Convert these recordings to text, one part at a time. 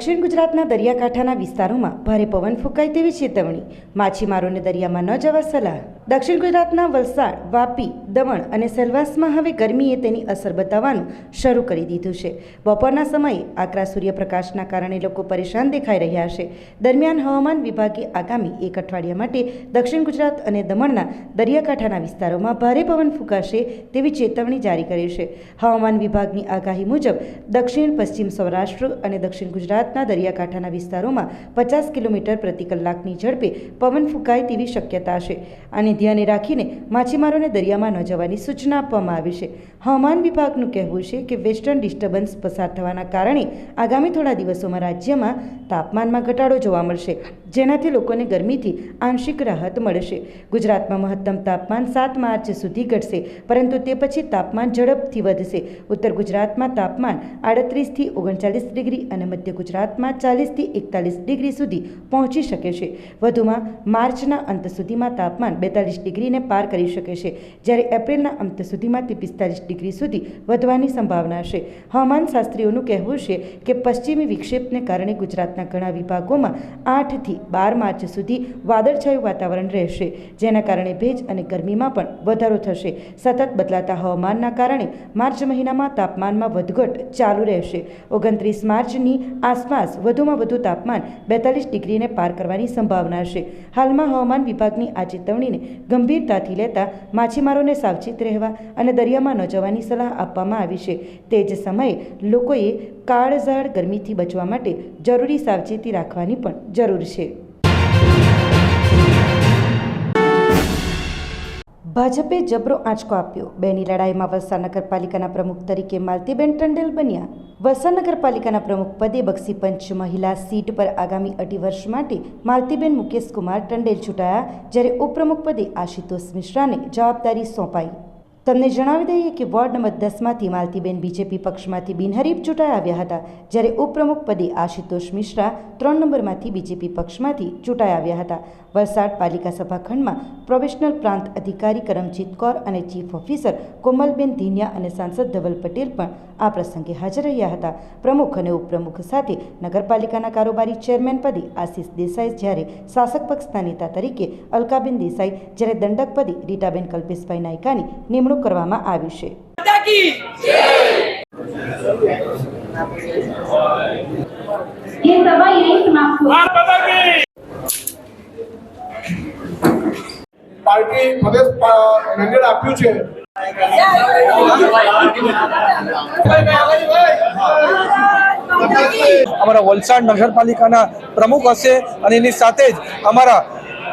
દક્ષિણ ગુજરાતના દરિયાકાંઠાના વિસ્તારોમાં ભારે પવન ફૂંકાય તેવી ચેતવણી. માછીમારોને દરિયામાં ન જવા સલાહ. દક્ષિણ ગુજરાતના વલસાડ, વાપી, દમણ અને સેલવાસમાં હવે ગરમીએ તેની અસર બતાવવાનું શરૂ કરી દીધું છે. બપોરના સમયે આકરા સૂર્યપ્રકાશના કારણે લોકો પરેશાન દેખાઈ રહ્યા છે. દરમિયાન હવામાન વિભાગે આગામી એક અઠવાડિયા માટે દક્ષિણ ગુજરાત અને દમણના દરિયાકાંઠાના વિસ્તારોમાં ભારે પવન ફૂંકાશે તેવી ચેતવણી જારી કરી છે. હવામાન વિભાગની આગાહી મુજબ દક્ષિણ, પશ્ચિમ સૌરાષ્ટ્ર અને દક્ષિણ ગુજરાતના દરિયાકાંઠાના વિસ્તારોમાં પચાસ કિલોમીટર પ્રતિ કલાકની ઝડપે પવન ફૂંકાય તેવી શક્યતા છે. આને ધ્યાને રાખીને માછીમારોને દરિયામાં ન જવાની સૂચના આપવામાં આવી છે. હવામાન વિભાગનું કહેવું છે કે વેસ્ટર્ન ડિસ્ટર્બન્સ પસાર થવાના કારણે આગામી થોડા દિવસોમાં રાજ્યમાં તાપમાનમાં ઘટાડો જોવા મળશે. જેનાથી લોકોને ગરમીથી આંશિક રાહત મળશે. ગુજરાતમાં મહત્તમ તાપમાન સાત માર્ચ સુધી ઘટશે, પરંતુ તે પછી તાપમાન ઝડપથી વધશે. ઉત્તર ગુજરાતમાં તાપમાન આડત્રીસથી ઓગણચાલીસ ડિગ્રી અને મધ્ય ગુજરાતમાં ચાલીસથી એકતાલીસ ડિગ્રી સુધી પહોંચી શકે છે. વધુમાં માર્ચના અંત સુધીમાં તાપમાન બેતાલીસ ડિગ્રીને પાર કરી શકે છે, જ્યારે એપ્રિલના અંત સુધીમાં તે પિસ્તાલીસ ડિગ્રી સુધી વધવાની સંભાવના છે. હવામાન શાસ્ત્રીઓનું કહેવું છે કે પશ્ચિમી વિક્ષેપને કારણે ગુજરાતના ઘણા વિભાગોમાં આઠથી બાર માર્ચ સુધી વાદળછાયું વાતાવરણ રહેશે, જેના કારણે ભેજ અને ગરમીમાં પણ વધારો થશે. સતત બદલાતા હવામાનના કારણે માર્ચ મહિનામાં તાપમાનમાં વધઘટ ચાલુ રહેશે. ઓગણત્રીસ માર્ચની આસપાસ વધુમાં વધુ તાપમાન બેતાલીસ ડિગ્રીને પાર કરવાની સંભાવના છે. હાલમાં હવામાન વિભાગની આ ચેતવણીને ગંભીરતાથી લેતા માછીમારોને સાવચેત રહેવા અને દરિયામાં ન જવાની સલાહ આપવામાં આવી છે. તે જ સમયે લોકોએ કાળઝાળ ગરમીથી બચવા માટે જરૂરી સાવચેતી રાખવાની પણ જરૂર છે. ભાજપે જબરો આંચકો આપ્યો. બેની લડાઈમાં વલસાડ નગરપાલિકાના પ્રમુખ તરીકે માલતીબેન ટંડેલ બન્યા. વલસાડ નગરપાલિકાના પ્રમુખ પદે બક્ષી પંચ મહિલા સીટ પર આગામી અઢી વર્ષ માટે માલતીબેન મુકેશકુમાર ટંડેલ ચૂંટાયા જ્યારે ઉપપ્રમુખ પદે આશુતોષ મિશ્રાને જવાબદારી સોંપાઈ. તમને જણાવી દઈએ કે વોર્ડ નંબર દસમાંથી માલતીબેન બીજેપી પક્ષમાંથી બિનહરીફ ચૂંટાઈ આવ્યા હતા, જ્યારે ઉપપ્રમુખ પદે આશુતોષ મિશ્રા ત્રણ નંબરમાંથી બીજેપી પક્ષમાંથી ચૂંટાઈ આવ્યા હતા. વલસાડ પાલિકા સભાખંડમાં પ્રોબેશનલ પ્રાંત અધિકારી કરમજીત કૌર અને ચીફ ઓફિસર કોમલબેન ધીનિયા અને સાંસદ ધવલ પટેલ પણ આ પ્રસંગે હાજર રહ્યા હતા. પ્રમુખ અને ઉપપ્રમુખ સાથે નગરપાલિકાના કારોબારી ચેરમેન પદે આશીષ દેસાઈ જ્યારે શાસક પક્ષના નેતા તરીકે, અલકાબેન દેસાઈ જ્યારે દંડક પદે રીટાબેન કલ્પેશભાઈ નાયકાની નિમણૂક નિમણૂક કરવામાં આવી છે. પાર્ટી પ્રદેશ મેન્ડેટ આપ્યું છે. અમારા વલસાડ નગરપાલિકાના પ્રમુખ હશે અને એની સાથે જ અમારા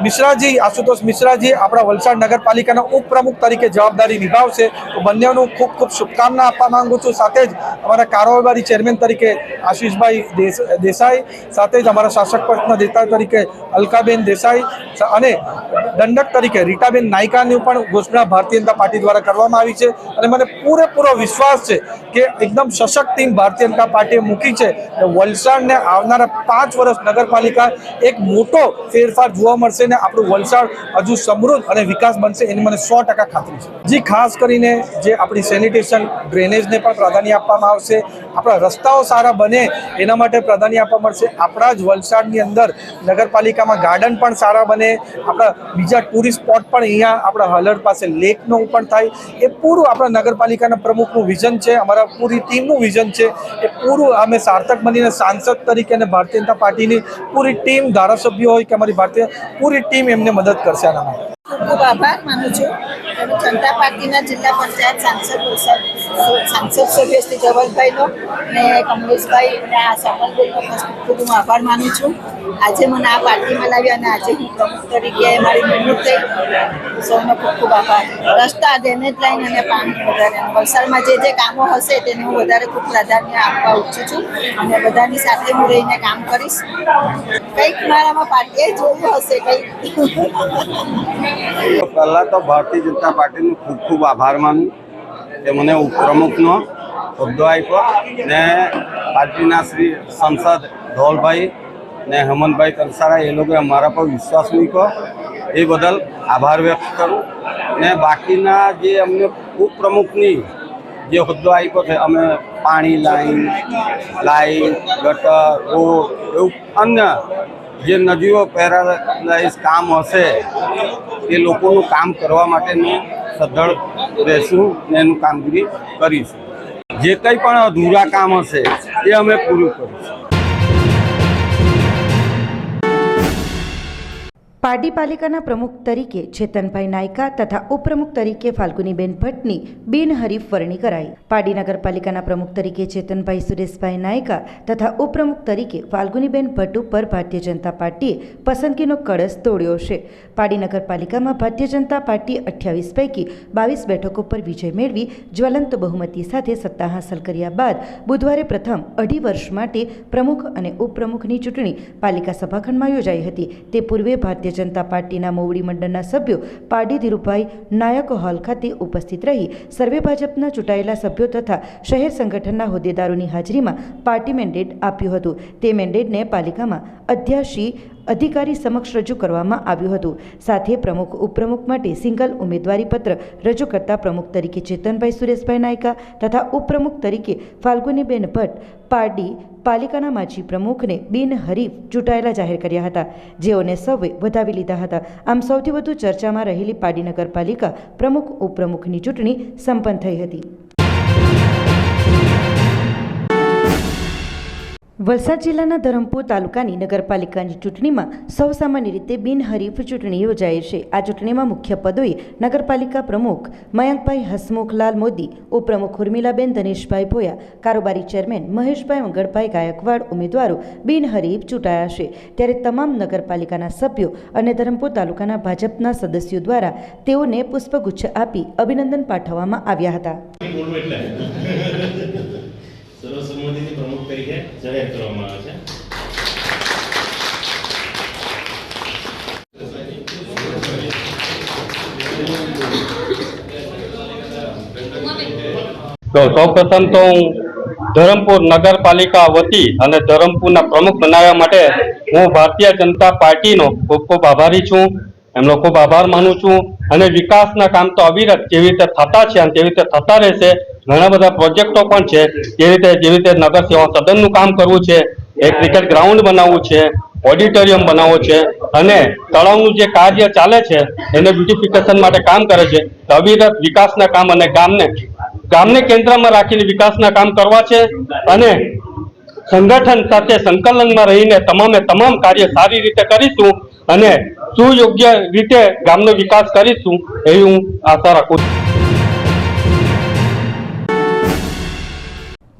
મિશ્રાજી, આશુતોષ મિશ્રાજી આપણા વલસાડ નગરપાલિકાના ઉપપ્રમુખ તરીકે જવાબદારી નિભાવશે. તો બંનેનું ખૂબ ખૂબ શુભકામના આપવા માંગુ છું. સાથે જ અમારા કારોબારી ચેરમેન તરીકે આશીષભાઈ દેસાઈ, સાથે જ અમારા શાસક પક્ષના નેતા તરીકે અલકાબેન દેસાઈ અને દંડક તરીકે રીટાબેન નાયકાની પણ ઘોષણા ભારતીય જનતા પાર્ટી દ્વારા કરવામાં આવી છે. અને મને પૂરેપૂરો વિશ્વાસ છે કે એકદમ સશક્ત ટીમ ભારતીય જનતા પાર્ટીએ મૂકી છે. વલસાડને આવનારા પાંચ વર્ષ નગરપાલિકા એક મોટો ફેરફાર જોવા મળશે. ને આપણું વલસાડ હજુ સમૃદ્ધ અને વિકાસ બનશે એની મને સો ખાતરી છે. જે, ખાસ કરીને જે આપણી સેનિટેશન ડ્રેનેજને પણ પ્રાધાન્ય આપવામાં આવશે, આપણા રસ્તાઓ સારા બને એના માટે પ્રાધાન્ય આપવા મળશે. આપણા જ વલસાડની અંદર નગરપાલિકામાં ગાર્ડન પણ સારા બને. આપણા બીજા ટુરિસ્ટ સ્પોટ પણ અહીંયા આપણા હલર પાસે લેકનું પણ થાય. એ પૂરું આપણા નગરપાલિકાના પ્રમુખનું વિઝન છે, અમારા પૂરી ટીમનું વિઝન છે. એ પૂરું અમે સાર્થક બનીને સાંસદ તરીકે અને ભારતીય જનતા પાર્ટીની પૂરી ટીમ ધારાસભ્યો હોય કે અમારી ભારતીય, પૂરી ટીમ એમને મદદ કરશે આના માટે. ખૂબ આભાર માનું છું. જનતા પાર્ટીના જિલ્લા પંચાયત સાંસદ સાંસદ સભ્ય શ્રી જવલભાઈનો અને કમલેશભાઈ અને આ ખૂબ ખૂબ હું આભાર માનું છું. આજે મને આ પાર્ટીમાં લાવી અને આજે હું પ્રમુખ તરીકે મારી નિમણૂક થઈ સૌનો ખૂબ ખૂબ આભાર. રસ્તા ડ્રેનેજ લાઈન અને પાણી વધારે. વલસાડમાં જે જે કામો હશે તેને હું વધારે ખૂબ પ્રાધાન્ય આપવા ઈચ્છું છું. અને બધાની સાથે હું રહીને કામ કરીશ. કંઈક મારામાં પાર્ટીએ જોયું હશે કંઈક. પહેલાં તો ભારતીય જનતા પાર્ટીનો ખૂબ ખૂબ આભાર માનું. કે મને ઉપપ્રમુખનો હોદ્દો આપ્યો. ને પાર્ટીના શ્રી સંસદ ધોલભાઈ ને હેમંતભાઈ તરસારા એ લોકોએ અમારા પર વિશ્વાસ મૂક્યો. એ બદલ આભાર વ્યક્ત કરું. ને બાકીના જે અમને ઉપપ્રમુખની જે હોદ્દો આપ્યો છે, અમે પાણી લાઈન લાઈન ગટર, રોડ, એવું અન્ય જે નદીઓ પેરાલાઇઝ કામ હશે, એ લોકોનું કામ કરવા માટેનું સદ્ધળ રહેશું ને એનું કામગીરી કરીશું. જે કંઈ પણ અધૂરા કામ હશે, એ અમે પૂરું કરીશું. પારડી પાલિકાના પ્રમુખ તરીકે ચેતનભાઈ નાયકા તથા ઉપપ્રમુખ તરીકે ફાલ્ગુનીબેન ભટ્ટની બિનહરીફ વરણી કરાઈ. પારડી નગરપાલિકાના પ્રમુખ તરીકે ચેતનભાઈ સુરેશભાઈ નાયકા તથા ઉપપ્રમુખ તરીકે ફાલ્ગુનીબેન ભટ્ટ ઉપર ભારતીય જનતા પાર્ટીએ પસંદગીનો કળશ તોડ્યો છે. પારડી નગરપાલિકામાં ભારતીય જનતા પાર્ટી અઠ્યાવીસ પૈકી બાવીસ બેઠકો પર વિજય મેળવી જ્વલંત બહુમતી સાથે સત્તા હાંસલ કર્યા બાદ બુધવારે પ્રથમ અઢી વર્ષ માટે પ્રમુખ અને ઉપપ્રમુખની ચૂંટણી પાલિકા સભાખંડમાં યોજાઈ હતી. તે પૂર્વે ભારતીય જનતા પાર્ટીના મોવડી મંડળના સભ્યો પારડી ધીરુભાઈ નાયક હોલ ખાતે ઉપસ્થિત રહી. સર્વે ભાજપના ચૂંટાયેલા સભ્યો તથા શહેર સંગઠનના હોદ્દેદારોની હાજરીમાં પાર્ટી મેન્ડેટ આપ્યું હતું. તે મેન્ડેટને પાલિકામાં અધ્યાશી અધિકારી સમક્ષ રજૂ કરવામાં આવ્યું હતું. સાથે પ્રમુખ, ઉપપ્રમુખ માટે સિંગલ ઉમેદવારી પત્ર રજૂ કરતા પ્રમુખ તરીકે ચેતનભાઈ સુરેશભાઈ નાયકા તથા ઉપપ્રમુખ તરીકે ફાલ્ગુનીબેન ભટ્ટ, પારડી પાલિકાના માજી પ્રમુખને બિનહરીફ ચૂંટાયેલા જાહેર કર્યા હતા. જેઓને સૌએ વધાવી લીધા હતા. આમ સૌથી વધુ ચર્ચામાં રહેલી પાડી નગરપાલિકા પ્રમુખ, ઉપપ્રમુખની ચૂંટણી સંપન્ન થઈ હતી. વલસાડ જિલ્લાના ધરમપુર તાલુકાની નગરપાલિકાની ચૂંટણીમાં સૌ સામાન્ય રીતે બિનહરીફ ચૂંટણી યોજાઈ છે. આ ચૂંટણીમાં મુખ્ય પદોએ નગરપાલિકા પ્રમુખ મયંકભાઈ હસમુખલાલ મોદી, ઉપપ્રમુખ ઉર્મિલાબેન, ધનેશભાઈ ભોયા, કારોબારી ચેરમેન મહેશભાઈ મંગળભાઈ ગાયકવાડ ઉમેદવારો બિનહરીફ ચૂંટાયા છે. ત્યારે તમામ નગરપાલિકાના સભ્યો અને ધરમપુર તાલુકાના ભાજપના સદસ્યો દ્વારા તેઓને પુષ્પગુચ્છ આપી અભિનંદન પાઠવવામાં આવ્યા હતા બોલવું એટલે સર્વસંમતિથી પ્રમુખ તરીકે જાહેર કરવામાં આવે છે. તો સૌપ્રથમ તો હું ધરમપુર નગરપાલિકા વતી અને ધરમપુરના પ્રમુખ બનાવવા માટે હું ભારતીય જનતા પાર્ટીનો ખૂબ ખૂબ આભારી છું. એમનો ખૂબ આભાર માનું છું. અને વિકાસના કામ તો અવિરત જેવી રીતે થતા છે અને તેવી રીતે થતા રહેશે ઘણા બધા પ્રોજેક્ટો પણ છે, જે રીતે જેવી રીતે નગર સેવા સદનનું કામ કરવું છે, એક ક્રિકેટ ગ્રાઉન્ડ બનાવવું છે, ઓડિટોરિયમ બનાવવું છે, અને તળાવનું જે કાર્ય ચાલે છે, એને બ્યુટિફિકેશન માટે કામ કરે છે અવિરત વિકાસના કામ અને ગામને ગામને કેન્દ્રમાં રાખીને વિકાસના કામ કરવા છે, અને સંગઠન સાથે સંકલનમાં રહીને તમામે તમામ કાર્ય સારી રીતે કરીશું અને સુયોગ્ય રીતે ગામનો વિકાસ કરીશું, એવી હું આશા રાખું છું.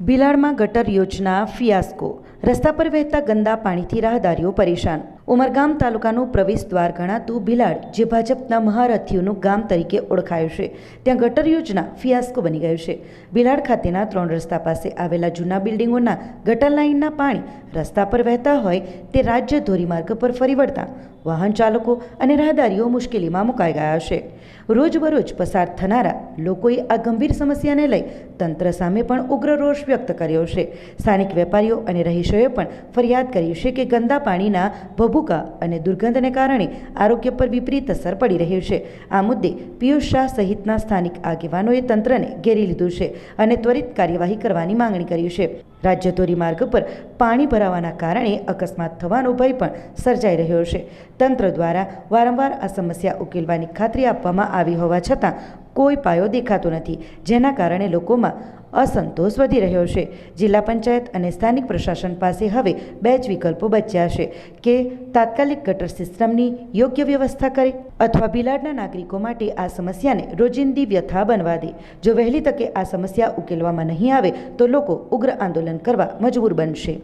ભિલાડમાં ગટર યોજના, ફિયાસ્કો. રસ્તા પર વહેતા ગંદા પાણીથી રાહદારીઓ પરેશાન. ઉમરગામ તાલુકાનું પ્રવેશ દ્વાર ગણાતું ભિલાડ જે ભાજપના મહારથીઓનું ગામ તરીકે ઓળખાયું છે. ત્યાં ગટર યોજના, ફિયાસ્કો બની ગયું છે. ભિલાડ ખાતેના ત્રણ રસ્તા પાસે આવેલા જૂના બિલ્ડિંગોના ગટર લાઇનના પાણી રસ્તા પર વહેતા હોય તે રાજ્ય ધોરીમાર્ગ પર ફરી વળતા વાહન ચાલકો અને રાહદારીઓ મુશ્કેલીમાં મુકાઈ ગયા છે. રોજબરોજ પસાર થનારા લોકોએ આ ગંભીર સમસ્યાને લઈ તંત્ર સામે પણ ઉગ્ર રોષ વ્યક્ત કર્યો છે. સ્થાનિક વેપારીઓ અને રહીશોએ પણ ફરિયાદ કરી છે કે ગંદા પાણીના ભભૂકા અને દુર્ગંધને કારણે આરોગ્ય પર વિપરીત અસર પડી રહ્યું છે. આ મુદ્દે પિયુષ શાહ સહિતના સ્થાનિક આગેવાનોએ તંત્રને ઘેરી લીધું છે અને ત્વરિત કાર્યવાહી કરવાની માંગણી કરી છે. રાજ્ય ધોરીમાર્ગ પર પાણી ભરાવાના કારણે અકસ્માત થવાનો ભય પણ સર્જાઈ રહ્યો છે. તંત્ર દ્વારા વારંવાર આ સમસ્યા ઉકેલવાની ખાતરી આપવામાં આવી હોવા છતાં કોઈ પાયો દેખાતો નથી. જેના કારણે લોકોમાં અસંતોષ વધી રહ્યો છે. જિલ્લા પંચાયત અને સ્થાનિક પ્રશાસન પાસે હવે બે જ વિકલ્પો બચ્યા છે કે તાત્કાલિક ગટર સિસ્ટમની યોગ્ય વ્યવસ્થા કરે અથવા બિલાડના નાગરિકો માટે આ સમસ્યાને રોજિંદી વ્યથા બનવા દે. જો વહેલી તકે આ સમસ્યા ઉકેલવામાં નહીં આવે તો લોકો ઉગ્ર આંદોલન કરવા મજબૂર બનશે.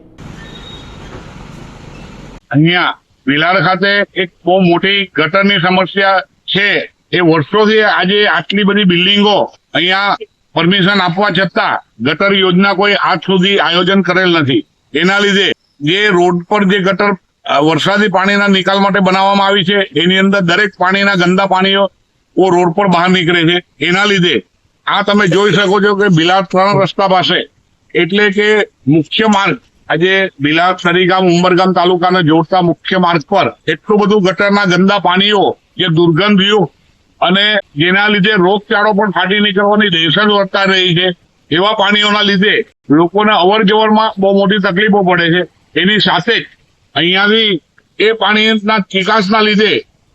અહીંયા બિલાડ ખાતે એક બહુ મોટી ગટરની સમસ્યા છે. એ વર્ષોથી આજે આટલી બધી બિલ્ડિંગો અહીંયા પરમિશન આપવા છતાં ગટર યોજના કોઈ આજ સુધી આયોજન કરેલ નથી. એના લીધે જે રોડ પર જે ગટર વરસાદી પાણીના નિકાલ માટે બનાવવામાં આવી છે, એની અંદર દરેક પાણીના ગંદા પાણીઓ રોડ પર બહાર નીકળે છે. એના લીધે આ તમે જોઈ શકો છો કે બિલાડ ત્રણ રસ્તા પાસે એટલે કે મુખ્ય માર્ગ, આજે બિલાડ સરીગામ ઉમરગામ તાલુકાને જોડતા મુખ્ય માર્ગ પર એટલું બધું ગટરના ગંદા પાણીઓ, જે દુર્ગંધયુક્ત અને જેના લીધે રોગચાળો પણ ફાટી નીકળવાની દહેશત વધતા રહી છે. એવા પાણીઓના લીધે લોકોને અવર જવરમાં બહુ મોટી તકલીફો પડે છે. એની સાથે જ અહીંયાથી એ પાણીના નિકાસના લીધે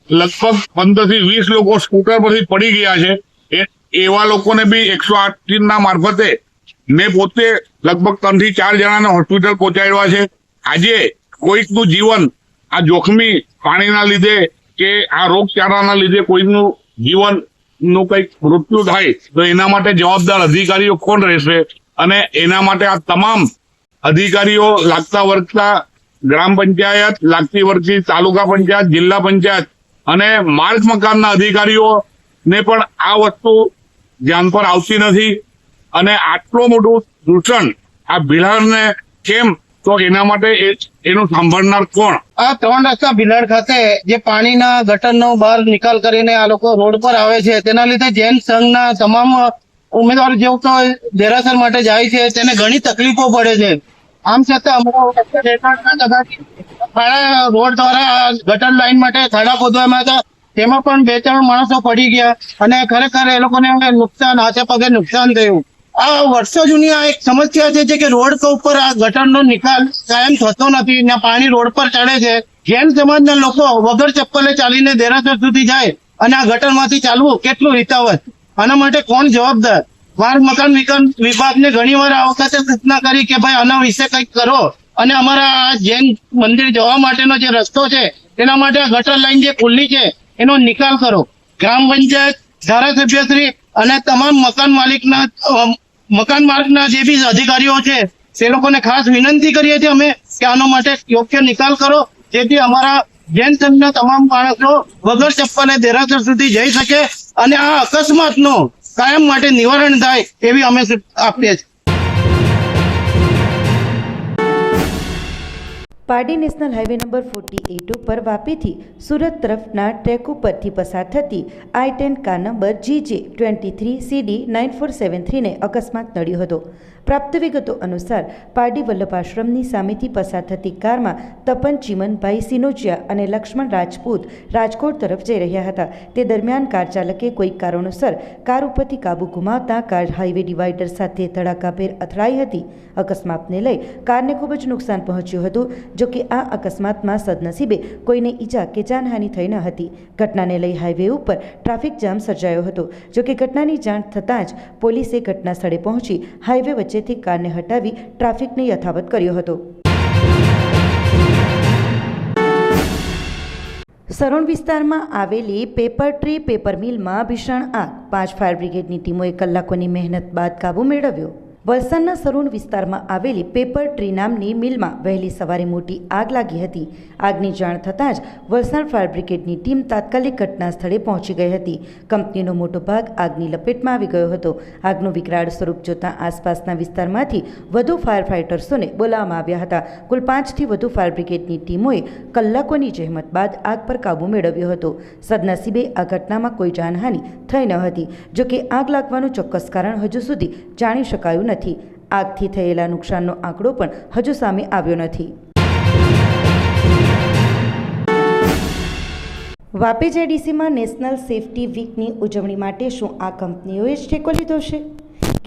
લગભગ પંદરથી વીસ લોકો સ્કૂટર પરથી પડી ગયા છે. એવા લોકોને બી એકસો આઠ ના મારફતે મેં પોતે લગભગ ત્રણથી ચાર જણાને હોસ્પિટલ પહોંચાડ્યા છે. આજે કોઈકનું જીવન આ જોખમી પાણીના લીધે કે આ રોગચાળાના લીધે કોઈનું જીવનનું કંઈક મૃત્યુ થાય તો એના માટે જવાબદાર અધિકારીઓ કોણ રહેશે? અને એના માટે આ તમામ અધિકારીઓ લાગતા વર્ગતા ગ્રામ પંચાયત, લાગતી વર્ગતી તાલુકા પંચાયત, જિલ્લા પંચાયત અને માર્ગ મકાનના અધિકારીઓ ને પણ આ વસ્તુ ધ્યાન પર આવતી નથી. અને આટલું મોટું દૂષણ આ બિહારને કેમ તો એના માટે એનું સાંભળનાર કોણ? આ ત્રણ રસ્તા ભિલાડ ખાતે જે પાણીના ગટરનો બહાર નિકાલ કરીને આ લોકો રોડ પર આવે છે, તેના લીધે જૈન સંઘના તમામ ઉમેદવાર જેવું તો દેરાસર માટે જાય છે, તેને ઘણી તકલીફો પડે છે. આમ છતાં ખાડા રોડ દ્વારા ગટર લાઈન માટે ખાડા ખોદવામાં હતા. તેમાં પણ બે ત્રણ માણસો પડી ગયા અને ખરેખર એ લોકોને નુકસાન, હાથે પગે નુકસાન થયું. આ વર્ષો જૂની આ એક સમસ્યા છે જે કે રોડ ઉપર આ ગટરનો નિકાલ કાયમ થતો નથી. ને પાણી રોડ પર ચડે છે. જૈન સમાજના લોકો વગર ચપ્પલે ચાલીને દેરાસર સુધી જાય અને આ ગટરમાંથી ચાલવું કેટલું હિતાવત? આના માટે કોણ જવાબદાર? માર્ગ મકાન વિકાસ વિભાગને ઘણી વાર આ વખતે સૂચના કરી કે ભાઈ આના વિશે કંઈક કરો. અને અમારા આ જૈન મંદિર જવા માટેનો જે રસ્તો છે તેના માટે આ ગટર લાઈન જે ખુલ્લી છે, એનો નિકાલ કરો. ગ્રામ પંચાયત ધારાસભ્યશ્રી અને તમામ મકાન માલિકના મકાન માર્ગના જે બી અધિકારીઓ છે તે લોકોને ખાસ વિનંતી કરીએ છીએ અમે કે આનો માટે યોગ્ય નિકાલ કરો, જેથી અમારા જૈન સંઘના તમામ માણસો વગર ચપ્પલે દેરાસર સુધી જઈ શકે અને આ અકસ્માતનો કાયમ માટે નિવારણ થાય એવી અમે આપીએ છીએ. Pardi national highway number forty eight ઉપર વાપીથી સુરત તરફના ટ્રેક ઉપરથી પસાર થતી I ten car number G J twenty three CD nine four seven થ્રીને અકસ્માત નડ્યો હતો. પ્રાપ્ત વિગતો અનુસાર પારડી વલ્લભ આશ્રમની સામેથી પસાર થતી કારમાં તપન ચીમનભાઈ સિનોચિયા અને લક્ષ્મણ રાજપૂત રાજકોટ તરફ જઈ રહ્યા હતા. તે દરમિયાન કાર ચાલકે કોઈ કારણોસર કાર ઉપરથી કાબુ ગુમાવતા કાર હાઈવે ડિવાઈડર સાથે ધડાકાભેર અથડાઈ હતી. અકસ્માતને લઈ કારને ખૂબ જ નુકસાન પહોંચ્યું હતું, જો કે આ અકસ્માતમાં સદનસીબે કોઈને ઈજા કે જાનહાનિ થઈ ન હતી. ઘટનાને લઈ હાઈવે ઉપર ટ્રાફિક જામ સર્જાયો હતો. જોકે ઘટનાની જાણ થતાં જ પોલીસે ઘટના સ્થળે પહોંચી હાઈવે વચ્ચેથી કારને હટાવી ટ્રાફિકને યથાવત કર્યો હતો. સરોણ વિસ્તારમાં આવેલી પેપર ટ્રી, પેપર મિલમાં ભીષણ આગ. પાંચ ફાયર બ્રિગેડની ટીમોએ કલાકોની મહેનત બાદ કાબુ મેળવ્યો. વલસાડના સરોણ વિસ્તારમાં આવેલી પેપર ટ્રી નામની મિલમાં વહેલી સવારે મોટી આગ લાગી હતી. આગની જાણ થતાં જ વલસાડ ફાયર બ્રિગેડની ટીમ તાત્કાલિક ઘટના સ્થળે પહોંચી ગઈ હતી. કંપનીનો મોટો ભાગ આગની લપેટમાં આવી ગયો હતો. આગનું વિકરાળ સ્વરૂપ જોતાં આસપાસના વિસ્તારમાંથી વધુ ફાયર ફાઇટર્સોને બોલાવવામાં આવ્યા હતા. કુલ પાંચથી વધુ ફાયર બ્રિગેડની ટીમોએ કલાકોની જહેમત બાદ આગ પર કાબૂ મેળવ્યો હતો. સદનસીબે આ ઘટનામાં કોઈ જાનહાનિ થઈ ન હતી. જોકે આગ લાગવાનું ચોક્કસ કારણ હજુ સુધી જાણી શકાયું નથી. આગથી થયેલા નુકસાનનો આંકડો પણ હજુ સામે આવ્યો નથી. વાપી જેડીસીમાં નેશનલ સેફટી વીકની ઉજવણી માટે શું આ કંપનીઓએ જ ટેકો લીધો છે?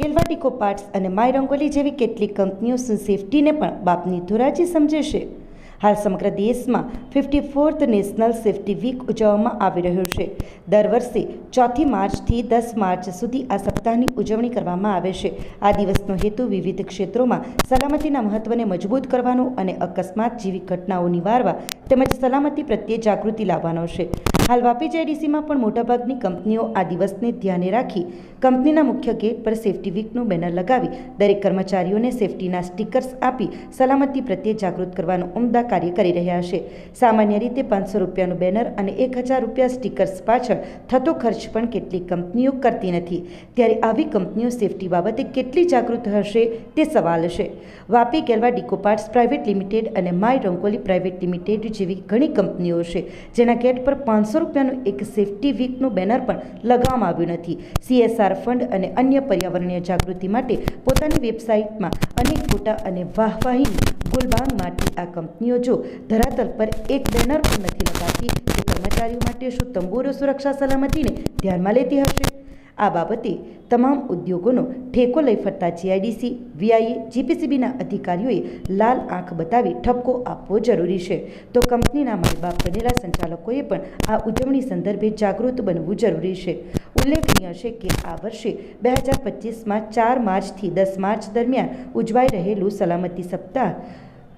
કેલવા ટીકો પાર્ટ્સ અને માય રંગોલી જેવી કેટલીક કંપનીઓ શું સેફટીને પણ બાપની ધોરાજી સમજે છે? હાલ સમગ્ર દેશમાં fifty fourth national safety week ઉજવવામાં આવી રહ્યો છે. દર વર્ષે ચોથી માર્ચથી દસ માર્ચ સુધી આ સપ્તાહની ઉજવણી કરવામાં આવે છે. આ દિવસનો હેતુ વિવિધ ક્ષેત્રોમાં સલામતીના મહત્ત્વને મજબૂત કરવાનો અને અકસ્માત જેવી ઘટનાઓ નિવારવા તેમજ સલામતી પ્રત્યે જાગૃતિ લાવવાનો છે. હાલ વાપી જેડીસીમાં પણ મોટાભાગની કંપનીઓ આ દિવસને ધ્યાને રાખી કંપનીના મુખ્ય ગેટ પર સેફટી વીકનું બેનર લગાવી દરેક કર્મચારીઓને સેફ્ટીના સ્ટીકર્સ આપી સલામતી પ્રત્યે જાગૃત કરવાનું ઉમદા કાર્ય કરી રહ્યા છે. સામાન્ય રીતે પાંચસો રૂપિયાનું બેનર અને એક હજાર રૂપિયા સ્ટીકર્સ પાછળ થતો ખર્ચ પણ કેટલીક કંપનીઓ કરતી નથી. ત્યારે આવી કંપનીઓ સેફટી બાબતે કેટલી જાગૃત હશે તે સવાલ છે. Vapi Kelva Dico parts private limited અને માય રંગોલી પ્રાઇવેટ લિમિટેડ જેવી ઘણી કંપનીઓ છે, જેના ગેટ પર પાંચસો રૂપિયાનું એક સેફટી વીકનું બેનર પણ લગાવવામાં આવ્યું નથી. સીએસઆર ફંડ અને અન્ય પર્યાવરણીય જાગૃતિ માટે પોતાની વેબસાઇટમાં અનેક ફોટા અને વાહવાહીની ગુલબાન માટે આ કંપનીઓ જો ધરાતલ પર એક બેનર પણ નથી લગાવતી તો કર્મચારીઓ માટે શું તંબુરો સુરક્ષા સલામતીને ધ્યાનમાં લેતી હશે? આ બાબતે તમામ ઉદ્યોગોનો ઠેકો લઈ ફરતા જીઆઈડીસી, વીઆઈએ, જીપીસીબીના અધિકારીઓએ લાલ આંખ બતાવી ઠપકો આપવો જરૂરી છે. તો કંપનીના માલબાપ બનેલા સંચાલકોએ પણ આ ઉજવણી સંદર્ભે જાગૃત બનવું જરૂરી છે. ઉલ્લેખનીય છે કે આ વર્ષે બે હજાર પચીસમાં ચાર માર્ચથી દસ માર્ચ દરમિયાન ઉજવાઈ રહેલું સલામતી સપ્તાહ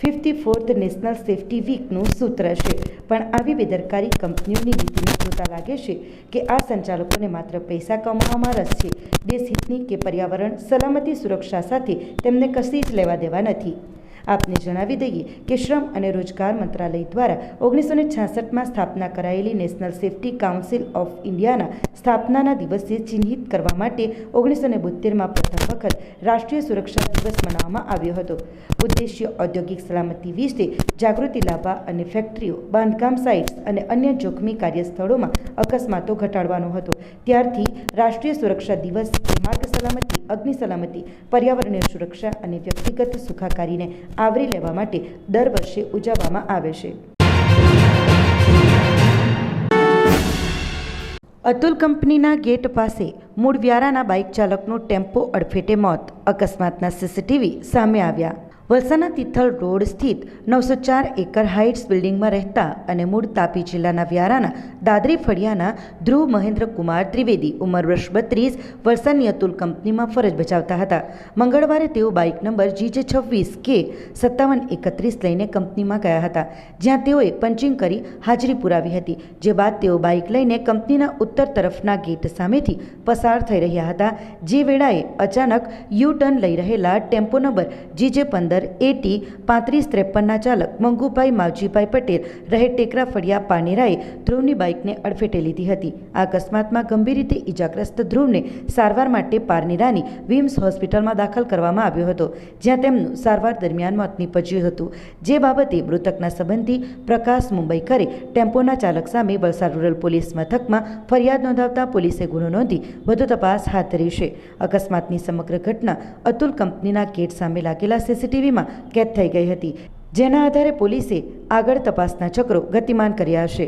ફિફ્ટી ફોર્થ નેશનલ સેફ્ટી વીકનું સૂત્ર છે. પણ આવી બેદરકારી કંપનીઓની નીતિને જોતા લાગે છે કે આ સંચાલકોને માત્ર પૈસા કમાવામાં રસ છે. દેશહિતની કે પર્યાવરણ, સલામતી સુરક્ષા સાથે તેમને કશી જ લેવા દેવા નથી. આપને જણાવી દઈએ કે શ્રમ અને રોજગાર મંત્રાલય દ્વારા ઓગણીસો ને છાસઠમાં સ્થાપના કરાયેલી નેશનલ સેફ્ટી કાઉન્સિલ ઓફ ઇન્ડિયાના સ્થાપનાના દિવસે ચિહ્નિત કરવા માટે ઓગણીસો ને બોતેરમાં પ્રથમ વખત રાષ્ટ્રીય સુરક્ષા દિવસ મનાવવામાં આવ્યો હતો. ઉદ્દેશ્ય ઔદ્યોગિક સલામતી વિશે જાગૃતિ લાવવા અને ફેક્ટરીઓ, બાંધકામ સાઇટ્સ અને અન્ય જોખમી કાર્યસ્થળોમાં અકસ્માતો ઘટાડવાનો હતો. ત્યારથી રાષ્ટ્રીય સુરક્ષા દિવસ માર્ગ સલામતી અગ્નિ સલામતી, પર્યાવરણીય સુરક્ષા અને વ્યક્તિગત સુખાકારીને આવરી લેવા માટે દર વર્ષે ઉજવવામાં આવે છે. અતુલ કંપનીના ગેટ પાસે મૂળ વ્યારાના બાઇક ચાલકનું ટેમ્પો અડફેટે મોત. અકસ્માતના સીસીટીવી સામે આવ્યા. વલસાડના તિથલ રોડ સ્થિત નવસો ચાર એકર હાઇટ્સ બિલ્ડિંગમાં રહેતા અને મૂળ તાપી જિલ્લાના વ્યારાના દાદરી ફળિયાના ધ્રુવ મહેન્દ્ર કુમાર ત્રિવેદી ઉંમર વર્ષ બત્રીસ, વલસાડની અતુલ કંપનીમાં ફરજ બજાવતા હતા. મંગળવારે તેઓ બાઇક નંબર જીજે છવ્વીસ કે સત્તાવન એકત્રીસ લઈને કંપનીમાં ગયા હતા, જ્યાં તેઓએ પંચિંગ કરી હાજરી પુરાવી હતી, જે બાદ તેઓ બાઇક લઈને કંપનીના ઉત્તર તરફના ગેટ સામેથી પસાર થઈ રહ્યા હતા. જે વેળાએ અચાનક યુ ટર્ન લઈ રહેલા ટેમ્પો નંબર જીજે પંદર એટી પાંત્રીસ ત્રેપનના ચાલક મંગુભાઈ માવજીભાઈ પટેલ રહે ટેકરા ફળિયા પાનેરાએ ધ્રુવની બાઇકને અડફેટે લીધી હતી. આ અકસ્માતમાં ગંભીર રીતે ઇજાગ્રસ્ત ધ્રુવને સારવાર માટે પારનેરાની વિમ્સ હોસ્પિટલમાં દાખલ કરવામાં આવ્યો હતો, જ્યાં તેમનું સારવાર દરમિયાન મોત નીપજ્યું હતું. જે બાબતે મૃતકના સંબંધી પ્રકાશ મુંબઈકરે ટેમ્પોના ચાલક સામે વલસાડ રૂરલ પોલીસ મથકમાં ફરિયાદ નોંધાવતા પોલીસે ગુનો નોંધી વધુ તપાસ હાથ ધરી છે. અકસ્માતની સમગ્ર ઘટના અતુલ કંપનીના ગેટ સામે લાગેલા સીસીટીવીમાં કેદ થઈ ગઈ હતી જેના આધારે પોલીસે આગળ તપાસના ચક્રો ગતિમાન કર્યા છે.